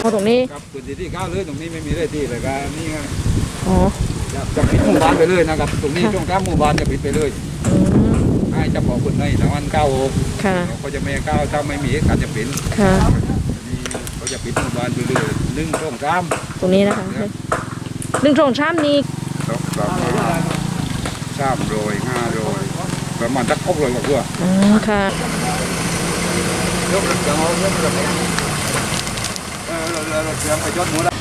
เอตรงนี้ครับพื้นที่ที่ก้าวเลยตรงนี้ไม่มีเลยที่เลยครับนี่ไงอ๋อจะปิดหมู่บ้านไปเลยนะครับ ตรงนี้ช่วงกลางหมู่บ้านจะปิดไปเลยให้เฉพาะคนในทางวันเก้าค่ะเขาจะไม่เก้าถ้าไม่มีการจะปิดค่ะเขาจะปิดหมู่บ้านไปเลยหนึ่งช่วงกลางตรงนี้นะคะหนึ่งโถงชามนี้ สองสามสามโรยห้าโรยประมาณสักครบโรยกว่าเพื่ออ๋อค่ะยกเสียงเอายกเสียงเออเราเราเราเสียงไปยอดหมูแล้ว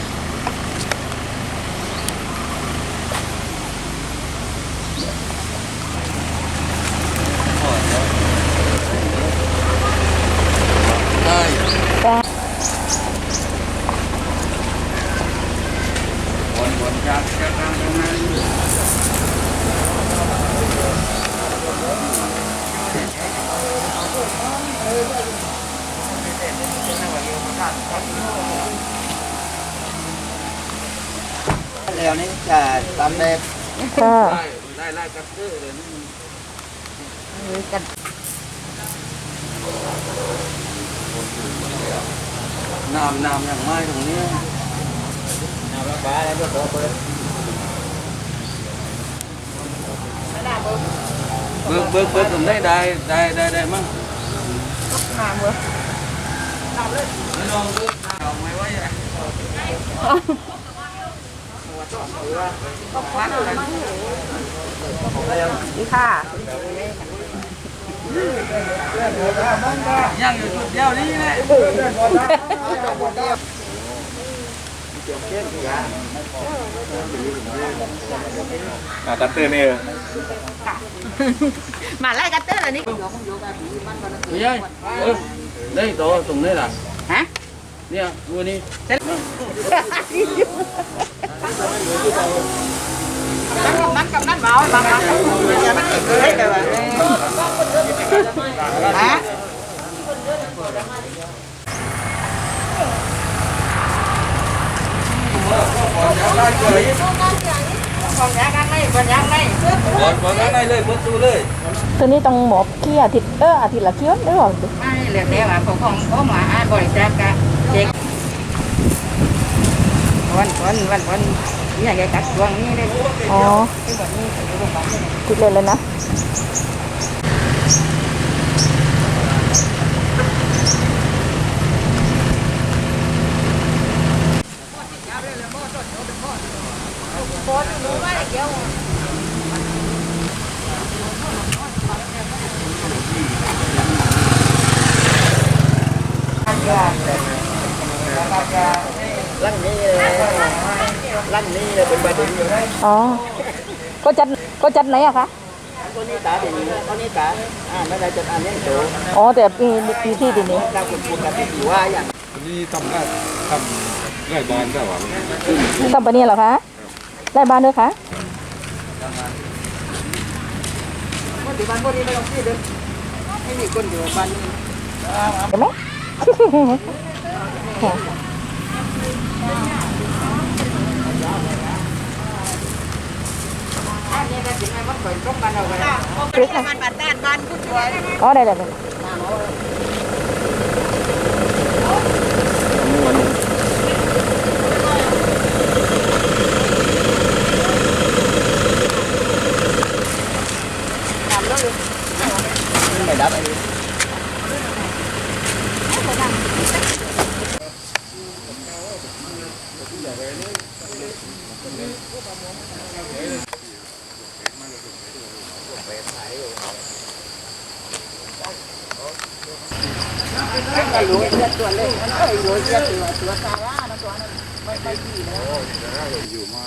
วนวนการการทำงาน แล้วนี่จะตามแบบค่ะได้ได้ไล่กัตเตอร์เลยนี่น้ำน้ำอย่างไม้ตรงนี้น้ำระบายแล้วก็เปิดเบิกเบิกเบิกตรงได้ได้ได้ได้ได้มั้ง ไม่ลองเบิกเอาไม่ไว้อะค่ะยังอยู่จุดเดียวนี้แหละ กัตเตอร์นี่มาไล่กันเตอร์เลยนี่ไม่ใช่เออไตัวตรงนี้ล่ะฮะเนี่ยดูนี่มันกับนั่นเมาบางครั้งจะมันเกิดได้แบบฮะไล่เฉย còn giá ăn này còn giá ăn này บอลบอลได้เลยบอลตูเลยตัวนี้ต้องหมอบขี้อาทิตย์เอออาทิตย์ละเคี้ยวหรือเปล่าไม่เหลือแต่ว่าของของเขามาอ่านบริจาคกะเด็กวันวันวันวันนี่อย่างไรกัดดวงนี้เลยอ๋อที่แบบนี้อยู่โรงพยาบาลเลยติดเลยเลยนะ ลั่นนี้เลยลั่นนี้เลยเป็นประเด็นอยู่นะอ๋อ ก็จัดก็จัดไหนอะคะคนนี้ตาดีคนนี้ตาอ่าไม่ได้จะอ่านเล่นโตอ๋อแต่ปีปีที่ดีนี้ดาวคุณคุณกับที่อยู่ว่าอย่างนี่ทำได้ทำไร่บอลได้หรอทำปะเนี่ยเหรอคะ ได้บ้านด้วยคะคนที่บ้านคนนี้ไม่ต้องคิดเลยไม่มีคนอยู่บ้านนี้เห็นไหมค่ะอันนี้ก็ถึงไอ้มันเปิดก็มันเอาไว้คลิกค่ะมันบัดด้านบ้านผู้ช่วยอ๋อได้ได้ ก็รู้เลือดตัวเล็กมันเคยรู้เลือดตัวตัวซาร่านะตัวนั้นไม่ไม่ดีเลยอยู่ไม่